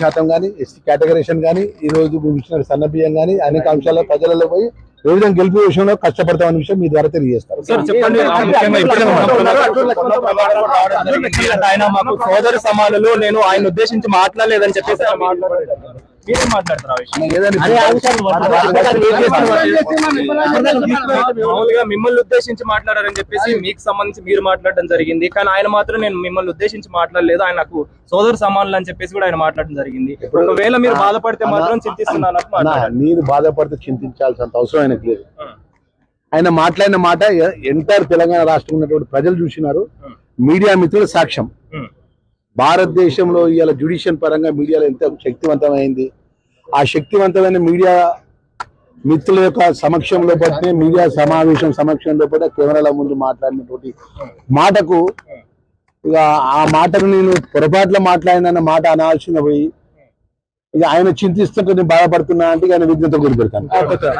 శాతం కానీ SC categorisation కానీ ఈ రోజు ఇచ్చిన సన్నబియ్యం కానీ అనేక అంశాల ప్రజలలో పోయి ఏ విధంగా గెలుపు విషయంలో కష్టపడతామనే విషయం మీ ద్వారా తెలియజేస్తారు ఆయన మాకు సోదరు సమానులు నేను ఆయన ఉద్దేశించి మాట్లాడలేదని చెప్పేసి. మీరేం మాట్లాడతారు? మామూలుగా మిమ్మల్ని ఉద్దేశించి మాట్లాడారని చెప్పేసి మీకు సంబంధించి మీరు మాట్లాడడం జరిగింది. కానీ ఆయన మాత్రం నేను మిమ్మల్ని ఉద్దేశించి మాట్లాడలేదు. ఆయన నాకు సోదరు సమానులు అని చెప్పేసి కూడా ఆయన మాట్లాడడం జరిగింది. ఒకవేళ మీరు బాధపడితే మాత్రం చింతిస్తున్నాను నేను బాధపడితే చింతించాల్సినంత అవసరం ఆయనకు లేదు. ఆయన మాట్లాడిన మాట ఎంటైర్ తెలంగాణ రాష్ట్రం ఉన్నటువంటి ప్రజలు చూసినారు. మీడియా మిత్రుల సాక్ష్యం. భారతదేశంలో ఇవాళ జ్యుడిషియల్ పరంగా మీడియాలో ఎంత శక్తివంతమైంది? ఆ శక్తివంతమైన మీడియా మిత్రుల యొక్క సమక్షంలో పడితే మీడియా సమావేశం సమక్షంలో పడి కెమెరాల ముందు మాట్లాడినటువంటి మాటకు ఇక ఆ మాటను నేను పొరపాట్లో మాట్లాడిన మాట అనాల్సిన పోయి ఇక ఆయన చింతిస్తుంటే నేను బాధపడుతున్నా అంటే ఆయన విజ్ఞత గురి పెడతాను